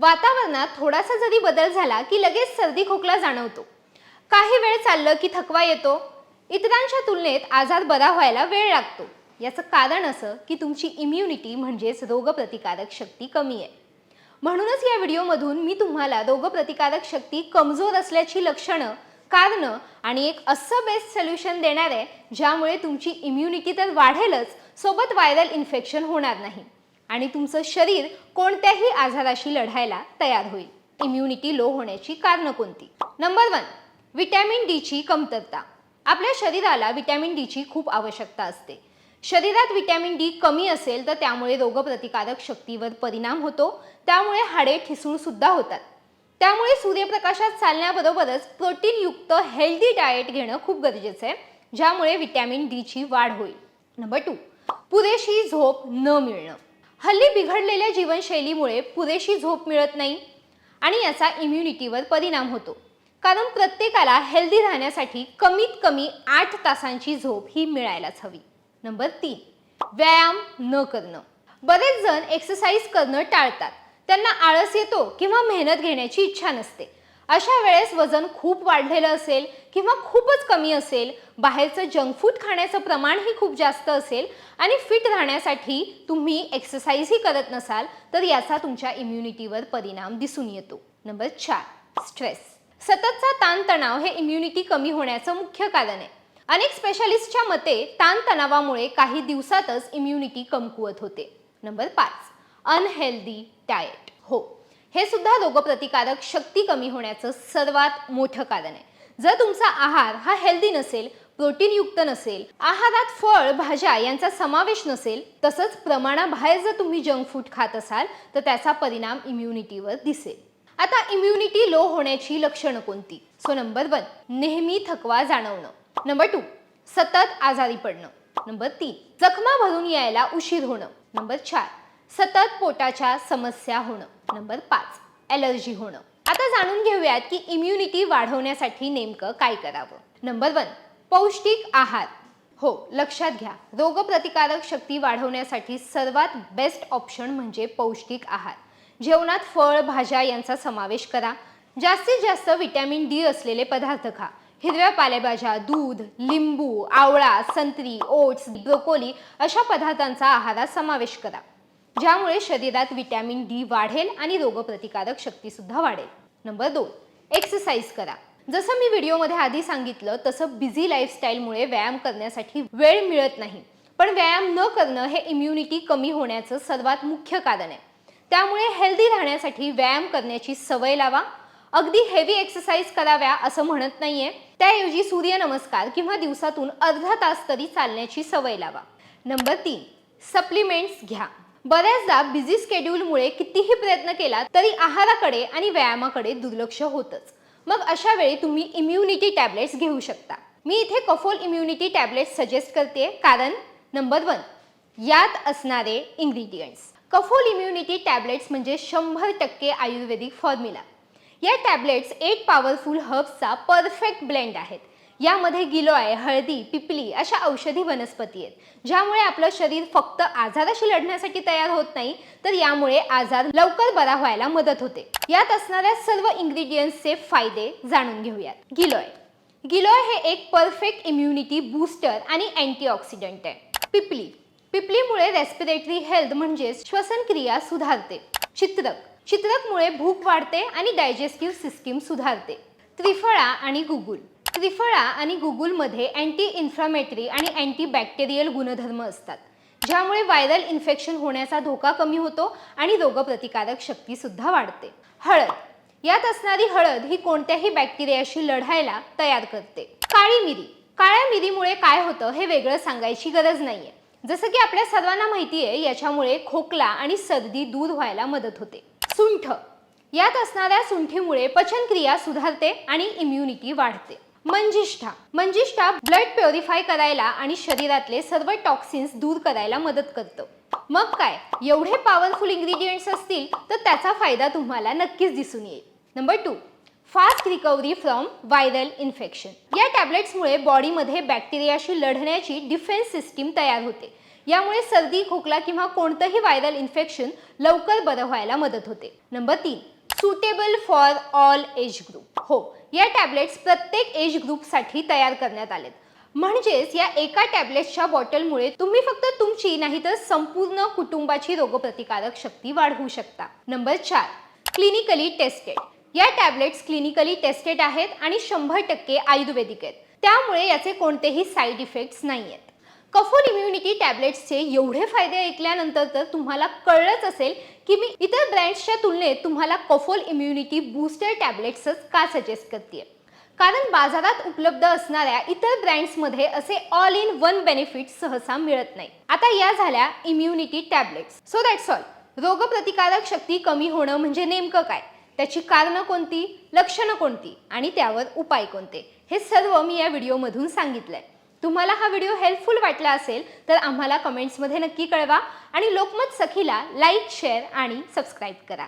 वातावरणात थोडासा जरी बदल झाला की लगेच सर्दी खोकला जाणवतो. काही वेळ चाललं की थकवा येतो. इतरांच्या तुलनेत आजार बरा व्हायला वेळ लागतो. याचं कारण असं की तुमची इम्युनिटी म्हणजेच रोगप्रतिकारक शक्ती कमी आहे. म्हणूनच या व्हिडिओमधून मी तुम्हाला रोगप्रतिकारक शक्ती कमजोर असल्याची लक्षणं कारणं आणि एक असं बेस्ट सोल्युशन देणार आहे ज्यामुळे तुमची इम्युनिटी तर वाढेलच सोबत व्हायरल इन्फेक्शन होणार नाही. आणि तुमचं शरीर कोणत्याही आजाराशी लढायला तयार होईल. इम्युनिटी लो होण्याची कारणं कोणती? नंबर वन विटॅमिन डीची कमतरता. आपल्या शरीराला विटॅमिन डीची खूप आवश्यकता असते. शरीरात विटॅमिन डी कमी असेल तर त्यामुळे रोगप्रतिकारक शक्तीवर परिणाम होतो. त्यामुळे हाडे ठिसूळसुद्धा होतात. त्यामुळे सूर्यप्रकाशात चालण्याबरोबरच प्रोटीनयुक्त हेल्दी डाएट घेणं खूप गरजेचं आहे ज्यामुळे विटॅमिन डीची वाढ होईल. नंबर टू पुरेशी झोप न मिळणं. हल्ली बिघडलेल्या जीवनशैलीमुळे पुरेशी झोप मिळत नाही आणि याचा इम्युनिटीवर परिणाम होतो. कारण प्रत्येकाला हेल्दी राहण्यासाठी कमीत कमी आठ तासांची झोप ही मिळायलाच हवी. नंबर तीन व्यायाम न करणं. बरेच जण एक्सरसाइज करणं टाळतात. त्यांना आळस येतो किंवा मेहनत घेण्याची इच्छा नसते. अशा वेळेस वजन खूप वाढलेलं असेल किंवा खूपच कमी असेल बाहेरचं जंक फूड खाण्याचं प्रमाणही खूप जास्त असेल आणि फिट राहण्यासाठी तुम्ही एक्सरसाइजही करत नसाल तर याचा तुमच्या इम्युनिटीवर परिणाम दिसून येतो. नंबर चार स्ट्रेस सततचा ताणतणाव हे इम्युनिटी कमी होण्याचं मुख्य कारण आहे. अनेक स्पेशालिस्टच्या मते ताणतणावामुळे काही दिवसातच इम्युनिटी कमकुवत होते. नंबर पाच अनहेल्दी डाएट हो. हे सुद्धा रोगप्रतिकारक शक्ती कमी होण्याचं सर्वात मोठं कारण आहे. जर तुमचा आहार हा हेल्दी नसेल प्रोटीनयुक्त नसेल आहारात फळ भाज्या यांचा समावेश नसेल तसंच प्रमाणाबाहेर जर तुम्ही जंक फूड खात असाल तर त्याचा परिणाम इम्युनिटीवर दिसेल. आता इम्युनिटी लो होण्याची लक्षणं कोणती? सो नंबर वन नेहमी थकवा जाणवणं. नंबर टू सतत आजारी पडणं. नंबर तीन जखमा भरून यायला उशीर होणं. नंबर चार सतत पोटाच्या समस्या होणं. नंबर पाच ॲलर्जी होणं. आता जाणून घेऊयात की इम्युनिटी वाढवण्यासाठी नेमकं काय करावं. नंबर वन पौष्टिक आहार. हो लक्षात घ्या. रोगप्रतिकारक शक्ती वाढवण्यासाठी सर्वात बेस्ट ऑप्शन म्हणजे पौष्टिक आहार. जेवणात फळ भाज्या यांचा समावेश करा. जास्तीत जास्त विटॅमिन डी असलेले पदार्थ खा. हिरव्या पालेभाज्या दूध लिंबू आवळा संत्री ओट्स ब्रोकोली अशा पदार्थांचा आहारात समावेश करा. ज्यामुळे शरीरात विटॅमिन डी वाढेल आणि रोगप्रतिकारक शक्ती सुद्धा वाढेल. नंबर दोन एक्सरसाइज करा. जसं मी व्हिडिओमध्ये आधी सांगितलं तसं बिझी लाईफस्टाईलमुळे व्यायाम करण्यासाठी वेळ मिळत नाही. पण व्यायाम न करणं हे इम्युनिटी कमी होण्याचं सर्वात मुख्य कारण आहे. त्यामुळे हेल्दी राहण्यासाठी व्यायाम करण्याची सवय लावा. अगदी हेवी एक्सरसाइज कराव्या असं म्हणत नाहीये. त्याऐवजी सूर्यनमस्कार किंवा दिवसातून अर्धा तास तरी चालण्याची सवय लावा. नंबर तीन सप्लिमेंट्स घ्या. बऱ्याचदा बिझी स्केड्यूलमुळे कितीही प्रयत्न केला तरी आहाराकडे आणि व्यायामाकडे दुर्लक्ष होतच. मग अशा वेळी तुम्ही इम्युनिटी टॅबलेट्स घेऊ शकता. मी इथे कफोल इम्युनिटी टॅबलेट्स सजेस्ट करते कारण नंबर वन यात असणारे इन्ग्रेडियंट्स कफोल इम्युनिटी टॅबलेट्स म्हणजे शंभर टक्के आयुर्वेदिक फॉर्म्युला या टॅबलेट्स एट पॉवरफुल हर्ब्सचा परफेक्ट ब्लेंड आहेत. यामध्ये गिलोय हळदी पिपली अशा औषधी वनस्पती आहेत. ज्यामुळे आपलं शरीर फक्त आजाराशी लढण्यासाठी तयार होत नाही तर यामुळे आजार लवकर बरा व्हायला मदत होते. यात असणाऱ्या सर्व इन्ग्रेडियंट्सचे फायदे जाणून घेऊयात. गिलोय. गिलोय हे एक परफेक्ट इम्युनिटी बूस्टर आणि अँटीऑक्सिडंट आहे. पिपली. पिपलीमुळे रेस्पिरेटरी हेल्थ म्हणजेच श्वसनक्रिया सुधारते. चित्रक. चित्रकमुळे भूक वाढते आणि डायजेस्टिव्ह सिस्टीम सुधारते. त्रिफळा आणि गुगुल. त्रिफळा आणि गुगुलमध्ये अँटी इन्फ्लामेटरी आणि अँटीबॅक्टेरियल गुणधर्म असतात ज्यामुळे व्हायरल इन्फेक्शन होण्याचा धोका कमी होतो आणि रोगप्रतिकारक शक्ती सुद्धा वाढते. हळद. यात असणारी हळद ही कोणत्याही बॅक्टेरियाशी लढायला तयार करते. काळी मिरी. काळ्या मिरीमुळे काय होतं हे वेगळं सांगायची गरज नाहीये. जसं की आपल्या सर्वांना माहिती आहे याच्यामुळे खोकला आणि सर्दी दूर व्हायला मदत होते. सुंठ. यात असणाऱ्या सुंठीमुळे पचनक्रिया सुधारते आणि इम्युनिटी वाढते. मंजिष्ठा. मंजिष्ठा ब्लड प्युरिफाय करायला आणि शरीरातले सर्व टॉक्सिन्स दूर करायला मदत करतं. मग काय? एवढे पॉवरफुल इंग्रेडियंट्स असतील तर त्याचा फायदा तुम्हाला नक्कीच दिसून येईल. Number two fast recovery from viral infection या टॅबलेट्समुळे बॉडीमध्ये बॅक्टेरियाशी लढण्याची डिफेन्स सिस्टीम तयार होते. यामुळे सर्दी खोकला किंवा कोणतंही व्हायरल इन्फेक्शन लवकर बरं व्हायला मदत होते. नंबर तीन suitable for all age group हो या टॅबलेट्स प्रत्येक एज ग्रुपसाठी तयार करण्यात आलेत. म्हणजेच या एका टॅबलेटच्या बॉटलमुळे तुम्ही फक्त तुमची नाही तर संपूर्ण कुटुंबाची रोगप्रतिकारक शक्ती वाढवू शकता. नंबर चार क्लिनिकली टेस्टेड या टॅबलेट्स क्लिनिकली टेस्टेड आहेत आणि शंभर टक्के आयुर्वेदिक आहेत. त्यामुळे याचे कोणतेही साईड इफेक्ट्स नाही आहेत कफोल इम्युनिटी टॅबलेट्सचे एवढे फायदे ऐकल्यानंतर तर तुम्हाला कळलंच असेल की मी इतर ब्रँड्सच्या तुलनेत तुम्हाला कफोल इम्युनिटी बूस्टर टॅबलेट्सच का सजेस्ट करते कारण बाजारात उपलब्ध असणाऱ्या इतर ब्रँड्समध्ये असे ऑल इन वन बेनिफिट सहसा मिळत नाही. आता या झाल्या immunity tablets so that's all रोगप्रतिकारक शक्ती कमी होणं म्हणजे नेमकं काय? त्याची कारणं कोणती? लक्षणं कोणती? आणि त्यावर उपाय कोणते? हे सर्व मी या व्हिडिओमधून सांगितलंय. तुम्हाला हा व्हिडिओ हेल्पफुल वाटला असेल तर आम्हाला कमेंट्समध्ये नक्की कळवा आणि लोकमत सखीला लाईक शेअर आणि सबस्क्राईब करा.